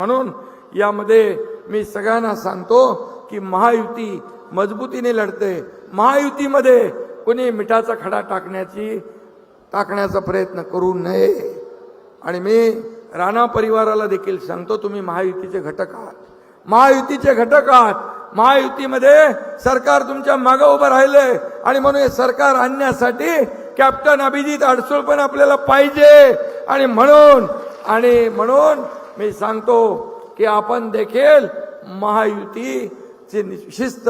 म्हणून यामध्ये मी सगळ्यांना सांगतो की महायुती मजबूतीने लढते. महायुतीमध्ये कोणी मिठाचा खडा टाकण्याची टाकण्याचा प्रयत्न करू नये. आणि मी राणा परिवाराला देखील सांगतो तुम्ही महायुतीचे घटक आहात. महायुतीचे घटक आहात. महायुतीमध्ये सरकार तुमच्या मागं उभं राहिले आणि म्हणून हे सरकार आणण्यासाठी कॅप्टन अभिजित अडसूळ पण आपल्याला पाहिजे. आणि म्हणून आणि म्हणून मी सांगतो की आपण देखील महायुतीची शिस्त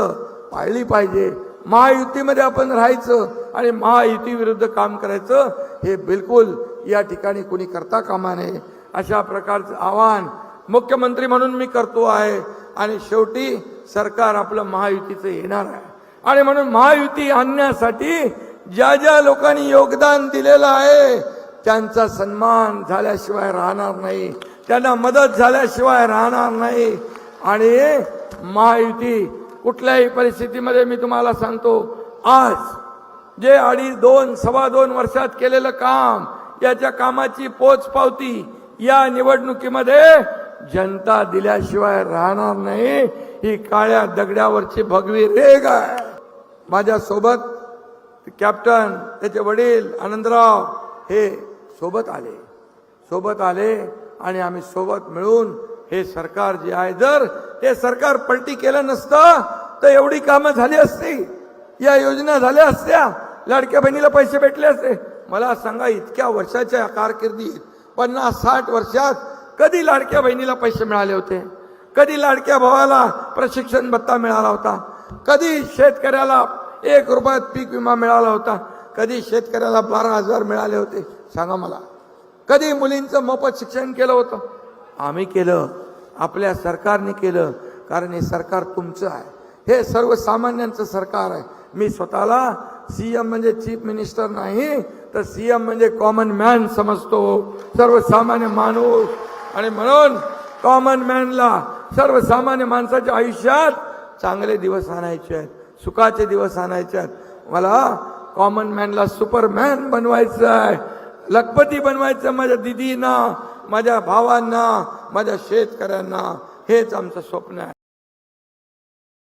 पाळली पाहिजे. महायुतीमध्ये आपण राहायचं आणि महायुतीविरुद्ध काम करायचं हे बिलकुल या ठिकाणी कोणी करता कामा नये. अशा प्रकारचं आव्हान मुख्यमंत्री म्हणून मी करतो आहे आणि शेवटी सरकार आपलं महायुतीचं येणार आहे. आणि म्हणून महायुती आणण्यासाठी ज्या ज्या लोकांनी योगदान दिलेलं आहे त्यांचा सन्मान झाल्याशिवाय राहणार नाही. त्यांना मदत झाल्याशिवाय राहणार नाही. आणि महायुती कुठल्याही परिस्थितीमध्ये मी तुम्हाला सांगतो आज जे अडीच दोन सव्वा दोन वर्षात केलेलं काम याच्या कामाची पोचपावती या निवडणुकीमध्ये जनता दिल्याशिवाय राहणार नाही. ही काळ्या दगड्यावरची भगवी रेग आहे. माझ्या सोबत कॅप्टन त्याचे वडील आनंदराव हे सोबत आले. सोबत आले आणि आम्ही सोबत मिळून हे सरकार जे आहे जर ते सरकार पलटी केलं नसतं तर एवढी कामं झाली असती. या योजना झाल्या असत्या. लाडक्या बहिणीला पैसे भेटले असते. मला सांगा इतक्या वर्षाच्या कारकिर्दीत पन्नास साठ वर्षात कधी लाडक्या बहिणीला पैसे मिळाले होते? कधी लाडक्या भावाला प्रशिक्षण भत्ता मिळाला होता? कधी शेतकऱ्याला एक रुपयात पीक विमा मिळाला होता? कधी शेतकऱ्याला बारा हजार मिळाले होते? सांगा मला. कधी मुलींचं मोफत शिक्षण केलं होतं? आम्ही केलं. आपल्या सरकारने केलं. कारण हे सरकार तुमचं आहे. हे सर्वसामान्यांचं सरकार आहे. मी स्वतःला सी एम म्हणजे चीफ मिनिस्टर नाही तर सी एम म्हणजे कॉमन मॅन समजतो. सर्वसामान्य माणूस. आणि म्हणून कॉमन मॅनला सर्वसामान्य माणसाच्या आयुष्यात चांगले दिवस आणायचे आहेत सुखाचे दिवस आणायचे आहेत. मला कॉमन मॅनला सुपरमॅन बनवायचं आहे लखपती बनवायचं माझ्या दिदींना माझ्या भावांना माझ्या शेतकऱ्यांना. हेच आमचं स्वप्न आहे.